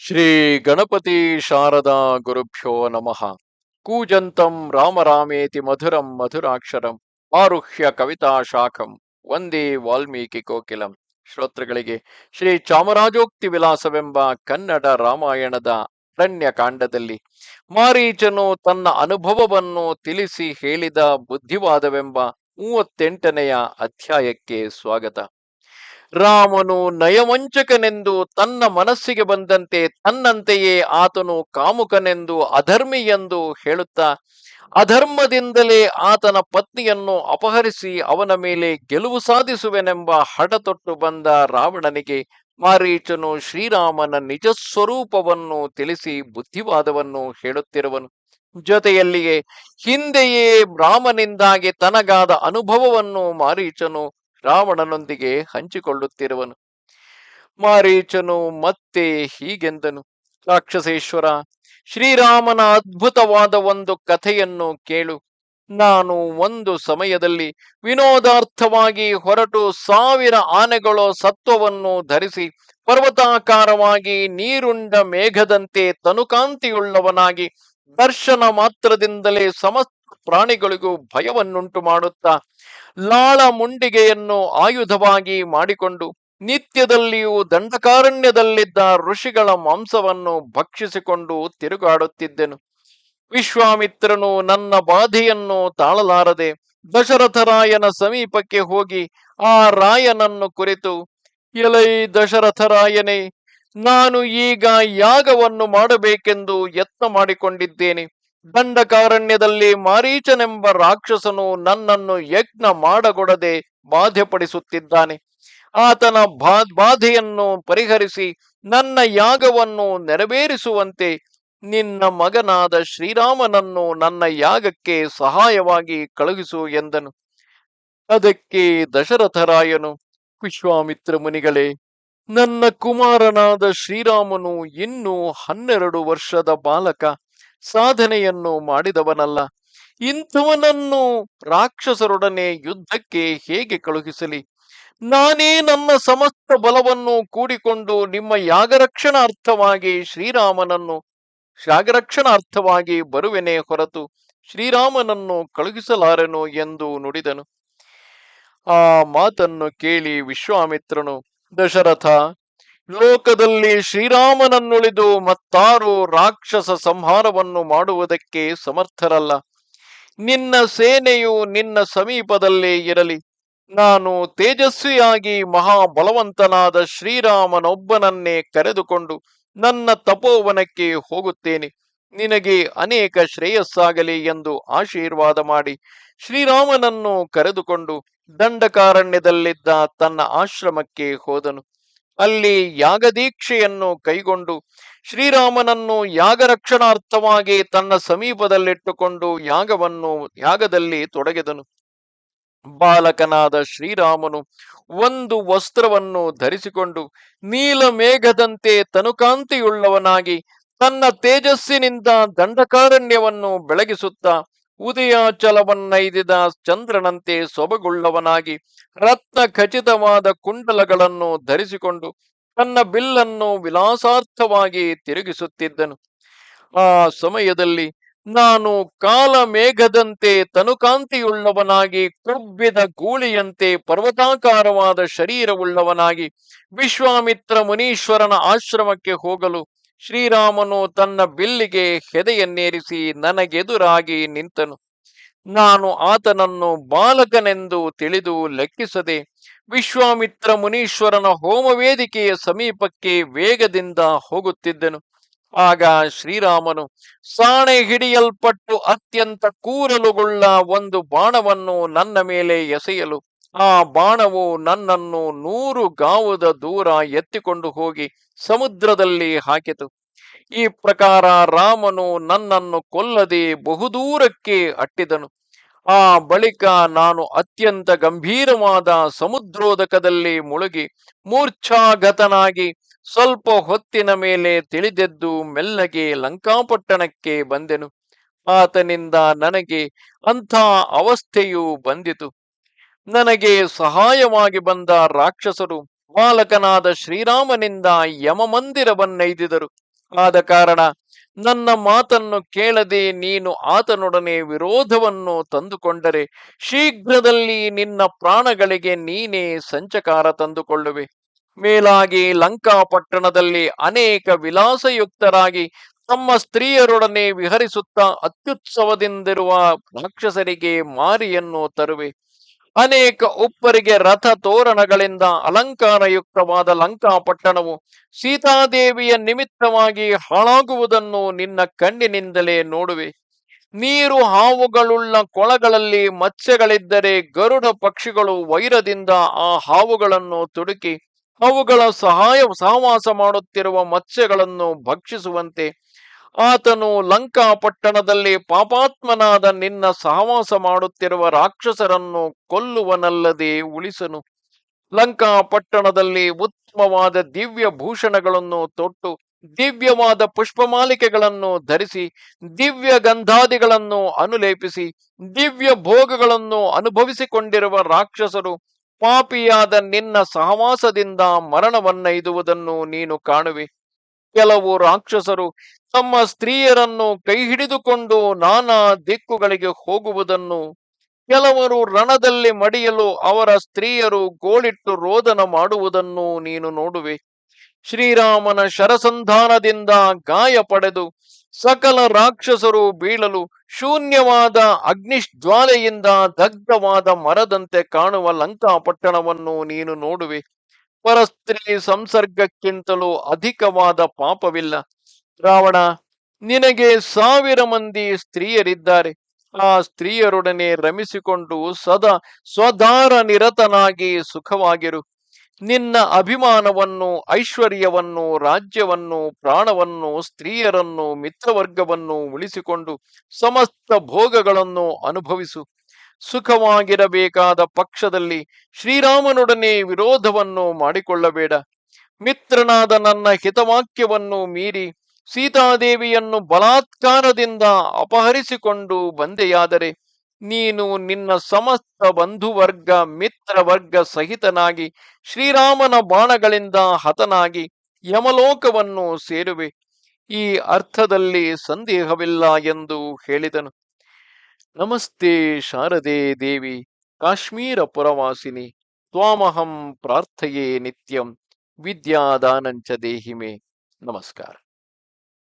ಶ್ರೀ ಗಣಪತಿ ಶಾರದಾ ಗುರುಭ್ಯೋ ನಮಃ. ಕೂಜಂತಂ ರಾಮರಾಮೇತಿ ಮಧುರಂ ಮಧುರಾಕ್ಷರಂ ಆರುಹ್ಯ ಕವಿತಾ ಶಾಖಂ ವಂದೇ ವಾಲ್ಮೀಕಿ ಕೋಕಿಲಂ. ಶ್ರೋತೃಗಳಿಗೆ ಶ್ರೀ ಚಾಮರಾಜೋಕ್ತಿ ವಿಲಾಸವೆಂಬ ಕನ್ನಡ ರಾಮಾಯಣದ ಅರಣ್ಯ ಕಾಂಡದಲ್ಲಿ ಮಾರೀಚನು ತನ್ನ ಅನುಭವವನ್ನು ತಿಳಿಸಿ ಹೇಳಿದ ಬುದ್ಧಿವಾದವೆಂಬ ಮೂವತ್ತೆಂಟನೆಯ ಅಧ್ಯಾಯಕ್ಕೆ ಸ್ವಾಗತ. ರಾಮನು ನಯವಂಚಕನೆಂದು ತನ್ನ ಮನಸ್ಸಿಗೆ ಬಂದಂತೆ ತನ್ನಂತೆಯೇ ಆತನು ಕಾಮುಕನೆಂದು ಅಧರ್ಮಿ ಎಂದು ಹೇಳುತ್ತಾ, ಅಧರ್ಮದಿಂದಲೇ ಆತನ ಪತ್ನಿಯನ್ನು ಅಪಹರಿಸಿ ಅವನ ಮೇಲೆ ಗೆಲುವು ಸಾಧಿಸುವೆನೆಂಬ ಹಠತೊಟ್ಟು ಬಂದ ರಾವಣನಿಗೆ ಮಾರೀಚನು ಶ್ರೀರಾಮನ ನಿಜ ಸ್ವರೂಪವನ್ನು ತಿಳಿಸಿ ಬುದ್ಧಿವಾದವನ್ನು ಹೇಳುತ್ತಿರುವನು. ಜೊತೆಯಲ್ಲಿಯೇ ಹಿಂದೆಯೇ ರಾಮನಿಂದಾಗಿ ತನಗಾದ ಅನುಭವವನ್ನು ಮಾರೀಚನು ರಾವಣನೊಂದಿಗೆ ಹಂಚಿಕೊಳ್ಳುತ್ತಿರುವನು. ಮಾರೀಚನು ಮತ್ತೆ ಹೀಗೆಂದನು. ರಾಕ್ಷಸೇಶ್ವರ, ಶ್ರೀರಾಮನ ಅದ್ಭುತವಾದ ಒಂದು ಕಥೆಯನ್ನು ಕೇಳು. ನಾನು ಒಂದು ಸಮಯದಲ್ಲಿ ವಿನೋದಾರ್ಥವಾಗಿ ಹೊರಟು ಸಾವಿರ ಆನೆಗಳ ಸತ್ವವನ್ನು ಧರಿಸಿ ಪರ್ವತಾಕಾರವಾಗಿ ನೀರುಂಡ ಮೇಘದಂತೆ ತನುಕಾಂತಿಯುಳ್ಳವನಾಗಿ ದರ್ಶನ ಮಾತ್ರದಿಂದಲೇ ಸಮಸ್ತ ಪ್ರಾಣಿಗಳಿಗೂ ಭಯವನ್ನುಂಟು ಮಾಡುತ್ತಾ ಲಾಳ ಮುಂಡಿಗೆಯನ್ನು ಆಯುಧವಾಗಿ ಮಾಡಿಕೊಂಡು ನಿತ್ಯದಲ್ಲಿಯೂ ದಂಡಕಾರಣ್ಯದಲ್ಲಿದ್ದ ಋಷಿಗಳ ಮಾಂಸವನ್ನು ಭಕ್ಷಿಸಿಕೊಂಡು ತಿರುಗಾಡುತ್ತಿದ್ದೆನು. ವಿಶ್ವಾಮಿತ್ರನು ನನ್ನ ಬಾಧೆಯನ್ನು ತಾಳಲಾರದೆ ದಶರಥರಾಯನ ಸಮೀಪಕ್ಕೆ ಹೋಗಿ ಆ ರಾಯನನ್ನು ಕುರಿತು, ಎಲೈ ದಶರಥರಾಯನೇ ನಾನು ಈಗ ಯಾಗವನ್ನು ಮಾಡಬೇಕೆಂದು ಯತ್ನ ಮಾಡಿಕೊಂಡಿದ್ದೇನೆ. ದಂಡಕಾರಣ್ಯದಲ್ಲಿ ಮಾರೀಚನೆಂಬ ರಾಕ್ಷಸನು ನನ್ನನ್ನು ಯಜ್ಞ ಮಾಡಗೊಡದೆ ಬಾಧೆಪಡಿಸುತ್ತಿದ್ದಾನೆ ಆತನ ಬಾಧೆಯನ್ನು ಪರಿಹರಿಸಿ ನನ್ನ ಯಾಗವನ್ನು ನೆರವೇರಿಸುವಂತೆ ನಿನ್ನ ಮಗನಾದ ಶ್ರೀರಾಮನನ್ನು ನನ್ನ ಯಾಗಕ್ಕೆ ಸಹಾಯವಾಗಿ ಕಳುಹಿಸು ಎಂದನು. ಅದಕ್ಕೆ ದಶರಥರಾಯನು, ವಿಶ್ವಾಮಿತ್ರ ಮುನಿಗಳೇ, ನನ್ನ ಕುಮಾರನಾದ ಶ್ರೀರಾಮನು ಇನ್ನೂ ಹನ್ನೆರಡು ವರ್ಷದ ಬಾಲಕ. ಸಾಧನೆಯನ್ನು ಮಾಡಿದವನಲ್ಲ. ಇಂಥವನನ್ನು ರಾಕ್ಷಸರೊಡನೆ ಯುದ್ಧಕ್ಕೆ ಹೇಗೆ ಕಳುಹಿಸಲಿ? ನಾನೇ ನನ್ನ ಸಮಸ್ತ ಬಲವನ್ನು ಕೂಡಿಕೊಂಡು ನಿಮ್ಮ ಯಾಗರಕ್ಷಣಾರ್ಥವಾಗಿ ಶ್ರೀರಾಮನನ್ನು, ಯಾಗರಕ್ಷಣಾರ್ಥವಾಗಿ ಬರುವೆನೇ ಹೊರತು ಶ್ರೀರಾಮನನ್ನು ಕಳುಹಿಸಲಾರೆನು ಎಂದು ನುಡಿದನು. ಆ ಮಾತನ್ನು ಕೇಳಿ ವಿಶ್ವಾಮಿತ್ರನು, ದಶರಥ ಲೋಕದಲ್ಲಿ ಶ್ರೀರಾಮನನ್ನುಳಿದು ಮತ್ತಾರು ರಾಕ್ಷಸ ಸಂಹಾರವನ್ನು ಮಾಡುವುದಕ್ಕೆ ಸಮರ್ಥರಲ್ಲ. ನಿನ್ನ ಸೇನೆಯು ನಿನ್ನ ಸಮೀಪದಲ್ಲೇ ಇರಲಿ. ನಾನು ತೇಜಸ್ವಿಯಾಗಿ ಮಹಾಬಲವಂತನಾದ ಶ್ರೀರಾಮನೊಬ್ಬನನ್ನೇ ಕರೆದುಕೊಂಡು ನನ್ನ ತಪೋವನಕ್ಕೆ ಹೋಗುತ್ತೇನೆ. ನಿನಗೆ ಅನೇಕ ಶ್ರೇಯಸ್ಸಾಗಲಿ ಎಂದು ಆಶೀರ್ವಾದ ಮಾಡಿ ಶ್ರೀರಾಮನನ್ನು ಕರೆದುಕೊಂಡು ದಂಡಕಾರಣ್ಯದಲ್ಲಿದ್ದ ತನ್ನ ಆಶ್ರಮಕ್ಕೆ ಹೋದನು. ಅಲ್ಲಿ ಯಾಗದೀಕ್ಷೆಯನ್ನು ಕೈಗೊಂಡು ಶ್ರೀರಾಮನನ್ನು ಯಾಗ ರಕ್ಷಣಾರ್ಥವಾಗಿ ತನ್ನ ಸಮೀಪದಲ್ಲಿಟ್ಟುಕೊಂಡು ಯಾಗವನ್ನು ಯಾಗದಲ್ಲಿ ತೊಡಗಿದನು. ಬಾಲಕನಾದ ಶ್ರೀರಾಮನು ಒಂದು ವಸ್ತ್ರವನ್ನು ಧರಿಸಿಕೊಂಡು ನೀಲ ಮೇಘದಂತೆ ತನುಕಾಂತಿಯುಳ್ಳವನಾಗಿ ತನ್ನ ತೇಜಸ್ಸಿನಿಂದ ದಂಡಕಾರಣ್ಯವನ್ನು ಬೆಳಗಿಸುತ್ತಾ ಉದಯಾಚಲವನ್ನೈದಿದ ಚಂದ್ರನಂತೆ ಸೊಬಗುಳ್ಳವನಾಗಿ ರತ್ನ ಖಚಿತವಾದ ಕುಂಡಲಗಳನ್ನು ಧರಿಸಿಕೊಂಡು ತನ್ನ ಬಿಲ್ಲನ್ನು ವಿಲಾಸಾರ್ಥವಾಗಿ ತಿರುಗಿಸುತ್ತಿದ್ದನು. ಆ ಸಮಯದಲ್ಲಿ ನಾನು ಕಾಲ ಮೇಘದಂತೆ ತನುಕಾಂತಿಯುಳ್ಳವನಾಗಿ ಕೊಬ್ಬಿದ ಗೂಳಿಯಂತೆ ಪರ್ವತಾಕಾರವಾದ ಶರೀರವುಳ್ಳವನಾಗಿ ವಿಶ್ವಾಮಿತ್ರ ಮುನೀಶ್ವರನ ಆಶ್ರಮಕ್ಕೆ ಹೋಗಲು ಶ್ರೀರಾಮನು ತನ್ನ ಬಿಲ್ಲಿಗೆ ಹೆದೆಯನ್ನೇರಿಸಿ ನನಗೆದುರಾಗಿ ನಿಂತನು. ನಾನು ಆತನನ್ನು ಬಾಲಕನೆಂದು ತಿಳಿದು ಲೆಕ್ಕಿಸದೆ ವಿಶ್ವಾಮಿತ್ರ ಮುನೀಶ್ವರನ ಹೋಮವೇದಿಕೆಯ ಸಮೀಪಕ್ಕೆ ವೇಗದಿಂದ ಹೋಗುತ್ತಿದ್ದನು. ಆಗ ಶ್ರೀರಾಮನು, ಸಾಣೆ ಹಿಡಿಯಲ್ಪಟ್ಟು ಅತ್ಯಂತ ಕೂರಲುಗುಳ್ಳ ಒಂದು ಬಾಣವನ್ನು ನನ್ನ ಮೇಲೆ ಎಸೆಯಲು ಆ ಬಾಣವು ನನ್ನನ್ನು ನೂರು ಗಾವುದ ದೂರ ಎತ್ತಿಕೊಂಡು ಹೋಗಿ ಸಮುದ್ರದಲ್ಲಿ ಹಾಕಿತು. ಈ ಪ್ರಕಾರ ರಾಮನು ನನ್ನನ್ನು ಕೊಲ್ಲದೆ ಬಹುದೂರಕ್ಕೆ ಅಟ್ಟಿದನು. ಆ ಬಳಿಕ ನಾನು ಅತ್ಯಂತ ಗಂಭೀರವಾದ ಸಮುದ್ರೋದಕದಲ್ಲಿ ಮುಳುಗಿ ಮೂರ್ಛಾಗತನಾಗಿ ಸ್ವಲ್ಪ ಹೊತ್ತಿನ ಮೇಲೆ ತಿಳಿದೆದ್ದು ಮೆಲ್ಲಗೆ ಲಂಕಾಪಟ್ಟಣಕ್ಕೆ ಬಂದೆನು. ಆತನಿಂದ ನನಗೆ ಅಂಥ ಅವಸ್ಥೆಯು ಬಂದಿತು. ನನಗೆ ಸಹಾಯವಾಗಿ ಬಂದ ರಾಕ್ಷಸರು ಬಾಲಕನಾದ ಶ್ರೀರಾಮನಿಂದ ಯಮಮಂದಿರವನ್ನೈದಿದರು ಆದ ಕಾರಣ ನನ್ನ ಮಾತನ್ನು ಕೇಳದೆ ನೀನು ಆತನೊಡನೆ ವಿರೋಧವನ್ನು ತಂದುಕೊಂಡರೆ ಶೀಘ್ರದಲ್ಲಿ ನಿನ್ನ ಪ್ರಾಣಗಳಿಗೆ ನೀನೇ ಸಂಚಕಾರ ತಂದುಕೊಳ್ಳುವೆ. ಮೇಲಾಗಿ ಲಂಕಾಪಟ್ಟಣದಲ್ಲಿ ಅನೇಕ ವಿಲಾಸಯುಕ್ತರಾಗಿ ತಮ್ಮ ಸ್ತ್ರೀಯರೊಡನೆ ವಿಹರಿಸುತ್ತಾ ಅತ್ಯುತ್ಸವದಿಂದಿರುವ ರಾಕ್ಷಸರಿಗೆ ಮಾರಿಯನ್ನು ತರುವೆ. ಅನೇಕ ಉಪ್ಪರಿಗೆ ರಥ ತೋರಣಗಳಿಂದ ಅಲಂಕಾರಯುಕ್ತವಾದ ಲಂಕಾಪಟ್ಟಣವು ಸೀತಾದೇವಿಯ ನಿಮಿತ್ತವಾಗಿ ಹಾಳಾಗುವುದನ್ನು ನಿನ್ನ ಕಣ್ಣಿನಿಂದಲೇ ನೋಡುವೆ. ನೀರು ಹಾವುಗಳುಳ್ಳ ಕೊಳಗಳಲ್ಲಿ ಮತ್ಸ್ಯಗಳಿದ್ದರೆ ಗರುಡ ಪಕ್ಷಿಗಳು ವೈರದಿಂದ ಆ ಹಾವುಗಳನ್ನು ತುಡುಕಿ ಅವುಗಳ ಸಹಾಯ ಸಹವಾಸ ಮಾಡುತ್ತಿರುವ ಮತ್ಸ್ಯಗಳನ್ನು ಭಕ್ಷಿಸುವಂತೆ ಆತನು ಲಂಕಾ ಪಟ್ಟಣದಲ್ಲಿ ಪಾಪಾತ್ಮನಾದ ನಿನ್ನ ಸಹವಾಸ ಮಾಡುತ್ತಿರುವ ರಾಕ್ಷಸರನ್ನು ಕೊಲ್ಲುವನಲ್ಲದೆ ಉಳಿಸನು. ಲಂಕಾಪಟ್ಟಣದಲ್ಲಿ ಉತ್ತಮವಾದ ದಿವ್ಯ ಭೂಷಣಗಳನ್ನು ತೊಟ್ಟು, ದಿವ್ಯವಾದ ಪುಷ್ಪಮಾಲಿಕೆಗಳನ್ನು ಧರಿಸಿ, ದಿವ್ಯ ಗಂಧಾದಿಗಳನ್ನು ಅನುಲೇಪಿಸಿ, ದಿವ್ಯ ಭೋಗಗಳನ್ನು ಅನುಭವಿಸಿಕೊಂಡಿರುವ ರಾಕ್ಷಸರು ಪಾಪಿಯಾದ ನಿನ್ನ ಸಹವಾಸದಿಂದ ಮರಣವನ್ನೈದುವುದನ್ನು ನೀನು ಕಾಣುವೆ. ಕೆಲವು ರಾಕ್ಷಸರು ತಮ್ಮ ಸ್ತ್ರೀಯರನ್ನು ಕೈ ಹಿಡಿದುಕೊಂಡು ನಾನಾ ದಿಕ್ಕುಗಳಿಗೆ ಹೋಗುವುದನ್ನು ಕೆಲವರು ರಣದಲ್ಲಿ ಮಡಿಯಲು ಅವರ ಸ್ತ್ರೀಯರು ಗೋಳಿಟ್ಟು ರೋದನ ಮಾಡುವುದನ್ನು ನೀನು ನೋಡುವೆ. ಶ್ರೀರಾಮನ ಶರಸಂಧಾನದಿಂದ ಗಾಯ ಪಡೆದು ಸಕಲ ರಾಕ್ಷಸರು ಬೀಳಲು ಶೂನ್ಯವಾದ ಅಗ್ನಿಶ್ವಾಲೆಯಿಂದ ದಗ್ಧವಾದ ಮರದಂತೆ ಕಾಣುವ ಲಂಕಾಪಟ್ಟಣವನ್ನು ನೀನು ನೋಡುವೆ. ಪರಸ್ತ್ರೀ ಸಂಸರ್ಗಕ್ಕಿಂತಲೂ ಅಧಿಕವಾದ ಪಾಪವಿಲ್ಲ. ರಾವಣ ನಿನಗೆ ಸಾವಿರ ಮಂದಿ ಸ್ತ್ರೀಯರಿದ್ದಾರೆ. ಆ ಸ್ತ್ರೀಯರೊಡನೆ ರಮಿಸಿಕೊಂಡು ಸದಾ ಸ್ವದಾರ ನಿರತನಾಗಿ ಸುಖವಾಗಿರು. ನಿನ್ನ ಅಭಿಮಾನವನ್ನು, ಐಶ್ವರ್ಯವನ್ನು, ರಾಜ್ಯವನ್ನು, ಪ್ರಾಣವನ್ನು, ಸ್ತ್ರೀಯರನ್ನು, ಮಿತ್ರವರ್ಗವನ್ನು ಉಳಿಸಿಕೊಂಡು ಸಮಸ್ತ ಭೋಗಗಳನ್ನು ಅನುಭವಿಸು. ಸುಖವಾಗಿರಬೇಕಾದ ಪಕ್ಷದಲ್ಲಿ ಶ್ರೀರಾಮನೊಡನೆ ವಿರೋಧವನ್ನು ಮಾಡಿಕೊಳ್ಳಬೇಡ. ಮಿತ್ರನಾದ ನನ್ನ ಹಿತವಾಕ್ಯವನ್ನು ಮೀರಿ ಸೀತಾದೇವಿಯನ್ನು ಬಲಾತ್ಕಾರದಿಂದ ಅಪಹರಿಸಿಕೊಂಡು ಬಂದೆಯಾದರೆ ನೀನು ನಿನ್ನ ಸಮಸ್ತ ಬಂಧುವರ್ಗ, ಮಿತ್ರವರ್ಗ ಸಹಿತನಾಗಿ ಶ್ರೀರಾಮನ ಬಾಣಗಳಿಂದ ಹತನಾಗಿ ಯಮಲೋಕವನ್ನು ಸೇರುವೆ. ಈ ಅರ್ಥದಲ್ಲಿ ಸಂದೇಹವಿಲ್ಲ ಎಂದು ಹೇಳಿದನು. ನಮಸ್ತೆ ಶಾರದೆ ದೇವಿ, ಕಾಶ್ಮೀರ ಪುರವಾಸಿನಿ, ತ್ವಾಮಹಂ ಪ್ರಾರ್ಥೆಯೇ ನಿತ್ಯಂ, ವಿದ್ಯಾದಾನಂಚ ದೇಹಿಮೆ. ನಮಸ್ಕಾರ.